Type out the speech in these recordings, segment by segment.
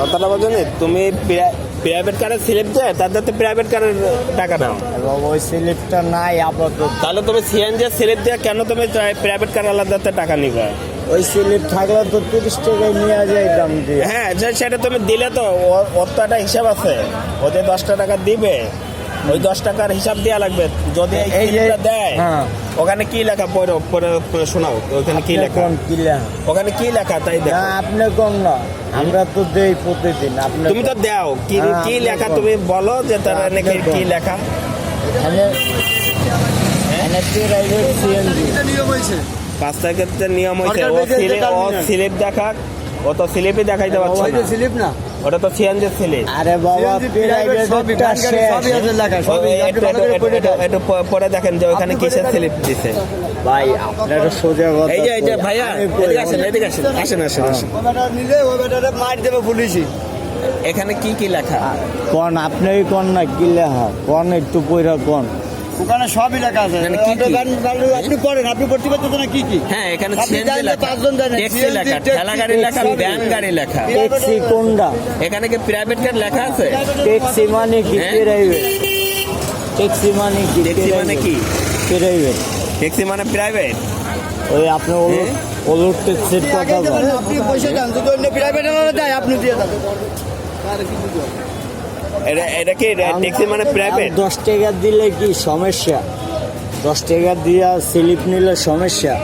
কথাটা বলছো তুমি প্রাইভেট কারের স্লিপ দেয় তাদের তো প্রাইভেট কারের টাকা নাও ওই স্লিপটা নাই আপাতত। তাহলে তুমি সিএনজি স্লিপ দিয়ে কেন তুমি প্রাইভেট কার আলাদাতে টাকা নিবে? ওই স্লিপ থাকলে তো তিরিশ টাকায় নিয়ে যাইতাম দিয়ে। হ্যাঁ সেটা তুমি দিলে তো ওর তো একটা হিসাব আছে। ওদের দশটা টাকা দিবে ওই দশ টাকার হিসাব দেওয়া লাগবে। যদি এই দেয় হ্যাঁ। ওখানে কি লেখা? পড়ে পড়ে পড়ে শোনাও। ওখানে কি লেখা? কি লেখা? ওখানে কি লেখা? তাই না দেখো। আপনি কম না? আমরা তো দেই প্রতিদিন আপনি তুমি তো দাও। কি হ্যাঁ, কি লেখা তুমি বলো যে তারা নাকি কি লেখা? পাঁচ তারিখের নিয়ম হয়েছে ও স্লিপ যেটা ও দেখা ও তো স্লিপই দেখাইতে পারছে না। স্লিপ না? ওটা তো সিএনজি স্লিপ আরে বাবা CNG সবই, প্রাইভেটটা ভ্যান গাড়ি সবই আছে লেখা, সবই। একটু পরে দেখেন। যে ওখানে কিসের দেন। স্লিপ দিছে। ভাই আপনার সোজা কথা এই যে এই যে ভাইয়া এদিকে আসেন এদিকে আসেন আসেন আসেন আসেন। ও বেটা নিলে ও বেটারে মার দেবে পুলিশই। এখানে কি কি লেখা? কোন আপনি কোন না কি লেখা? কোন একটু কইরা কোন? ওখানে সবই লেখা আছে। মানে আপনি পড়েন আপনি পড়তে পারতেছেন না কি কি? হ্যাঁ এখানে সিএনজি লেখা। পাঁচজন ট্যাক্সি লেখা ঠেলা গাড়ি লেখা। ভ্যান গাড়ি লেখা। ট্যাক্সি কোনটা? এখানে কি প্রাইভেট কার লেখা আছে? ট্যাক্সি মানে কি? হ্যাঁ? প্রাইভেট ট্যাক্সি মানে কি? ট্যাক্সি মানে কি? প্রাইভেট ট্যাক্সি মানে প্রাইভেট ওই আপনি ওলুট হ্যাঁ? ট্যাক্সির কথা বলেন। আপনি পয়সা দেন যদি অন্য প্রাইভেট দেয় আপনি দিয়ে দেন। এটা এটা কি ট্যাক্সি মানে প্রাইভেট দশ টাকা দিলে কি সমস্যা? দশ টাকা দিয়া স্লিপ নিলে সমস্যা?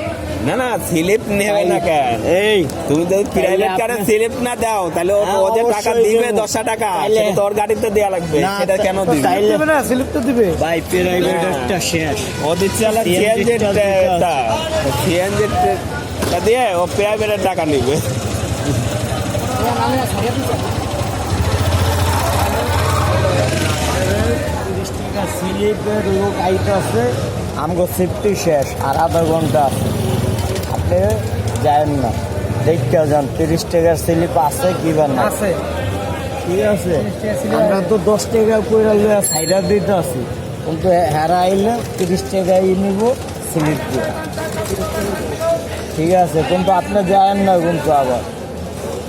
না না স্লিপ নেবে না কেন এই। তুমি যদি প্রাইভেট কারে স্লিপ না দাও তাহলে ও- ওদের টাকা দিবে দেবো। দশ টাকা সেটা তোর গাড়িতে দেওয়া লাগবে সেটা কেন দিবে? তাইলে না স্লিপ তো দিবে। ভাই। শেষ। ও দিচ্ছে হলো CNG সিএনজি টা সিএনজি টা দিয়ে ও প্রাইভেটের টাকা নিবে। স্লিপের লোক আইতাছে আমগো সেফটি শেষ আর আধা ঘণ্টা আছে। আপনি যায়েন না। দেখতে যান তিরিশ টাকার স্লিপ আছে কি বা না আছে। ঠিক আছে? আমরা তো দশ টাকা করে সাইডার দিতে আছি। কিন্তু হেরা আইলে তিরিশ টাকাই নিব স্লিপ দিয়ে ঠিক আছে কিন্তু আপনি যায়েন না কিন্তু আবার।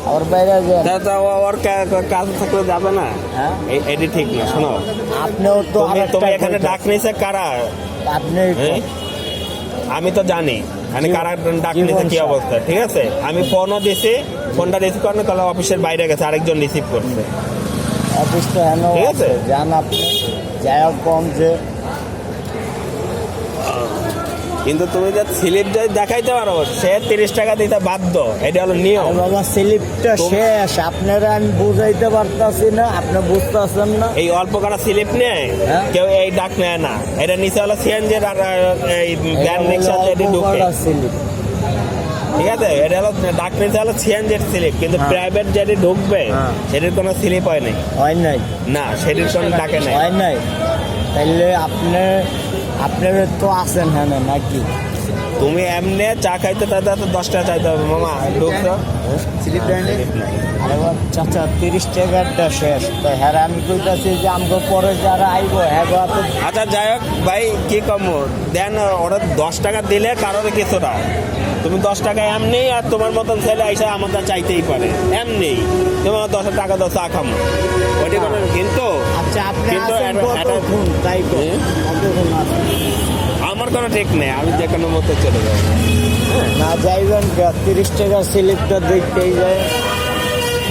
আবার বাইরে যান ও- ওর কাজ থাকলে যাবে না? হ্যাঁ। এটি ঠিক না শোনো। আপনিও তো তুমি এখানে ডাক নিছে কারা? আপনি? আমি তো জানি। আমি কারা ডাক নিছে কি অবস্থা? ঠিক আছে? আমি ফোনও দিছি ফোনটা রিসিভ করেন কলে অফিসের বাইরে গেছে আরেকজন রিসিভ করছে। অফিস তো হেন ঠিক আছে? যান আপনি যাই হোক কম যে কিন্তু তুমি যে স্লিপ যদি দেখাইতে পারো সে তিরিশ টাকা দিতে বাধ্য। এটা হলো নিয়ম। বাবা স্লিপটা শেষ। আপনারা আমি বুঝাইতে পারতাছি না আপনি বুঝতেছেন না। এই অল্প করা স্লিপ নেয় হ্যাঁ? কেউ এই ডাক নেয় না। এটা নিচে হলো সিএনজির আর এই ভ্যান রিক্সা যেটি ঢুকে। ঠিক আছে? এটা হলো ডাক নিচে হলো সিএনজির স্লিপ কিন্তু হ্যাঁ। প্রাইভেট যেটি ঢুকবে হ্যাঁ। সেটির কোনো স্লিপ হয় নাই। হয় নাই। না সেটির কোনো ডাকে নাই। হয় নাই। তাইলে আপনি আপনারা তো আছেন হ্যাঁ নাকি? তুমি এমনি চা খাইতে তাতে তো দশ টাকা চাইতে হবে। মামা স্লিপ না? আরে বাবা, চাচা তিরিশ টাকারটা শেষ। তো হ্যাঁ আমি কইতাছি যে আমাকে পরে যারা আইব হ্যাঁ আচ্ছা যাই হোক ভাই কি কম? দেন ওরা দশ টাকা দিলে কারোর কিছুটা। তুমি দশ টাকা এমনি আর তোমার মতন ছেলে আইসা আমাদের চাইতেই পারে। এমনি। তোমার দশ টাকা দশ চা খামো। ওইটি কোনো কিন্তু আচ্ছা কিন্তু আমার কোনো ঠিক নেই আমি যে কোনো মতো চলে যাব। না যাইবেন? তিরিশ টাকার স্লিপটা দেখতেই যায়।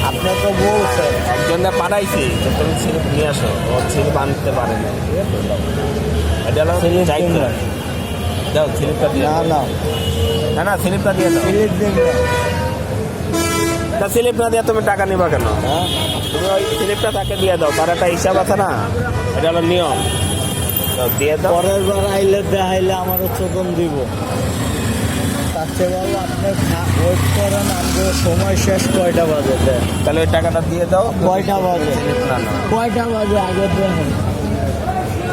আপনি তো বলছেন একজনে পাঠাইছি যে তুমি ছিলিপ নিয়ে আসো ও ছিলিপ আনতে পারে না ঠিক আছে? এটা হলো স্লিপ দায়িত্ব। দাও স্লিপটা দিয়ে না। না। না না স্লিপটা দিয়ে দাও। স্লিপ দিন তা স্লিপ না দিয়ে তুমি টাকা নিবা কেন? হ্যাঁ। তুমি ওই স্লিপটা তাকে দিয়ে দাও তার একটা হিসাব আছে না? এটা হলো নিয়ম। তো দিয়ে দাও। পরের বার আইলে দেখাইলে আমারও চোদন দিব। তার চেয়ে বাবু আপনি ওয়েট করেন আমাদের সময় শেষ কয়টা বাজে দেন? তাহলে ওই টাকাটা দিয়ে দাও। কয়টা বাজে? কয়টা বাজে? আগে দেখেন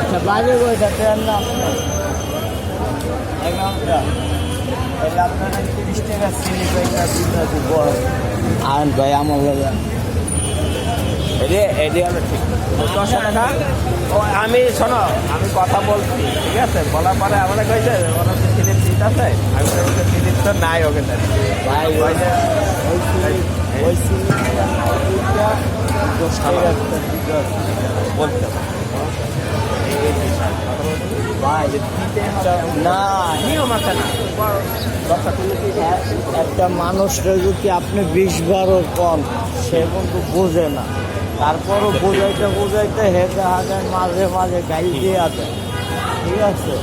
আচ্ছা বাজে কয়টা? ট্রেন না। এগারোটা আপনারা তিরিশ টাকা স্লিপ একটা আন ভাই আমার এটি এটি হলো ঠিক। দশশো টাকা ও আমি শোনো আমি কথা বলছি ঠিক আছে? বলার পরে আমাদের কইছে স্লিপ আছে? আমি স্লিপ তো নাই ওকে ভাই ওই বলতে একটা মানুষরা যদি আপনি বিশ বারো কম সে কিন্তু বোঝে না। তারপরও বোঝাইতে বোঝাইতে হেঁটে হাতে মাঝে মাঝে গাই দিয়ে আছে ঠিক আছে?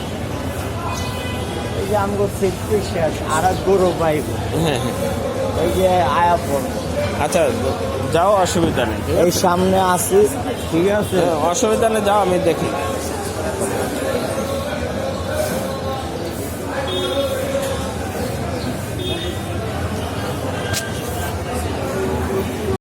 এই যে আমগো সিটটি শেষ আর এক গরু পাইব। হ্যাঁ হ্যাঁ। এই যে আয়া পড়ব। আচ্ছা যাও অসুবিধা নেই। এই সামনে আসি ঠিক আছে? হ্যাঁ, অসুবিধা নেই যাও আমি দেখি।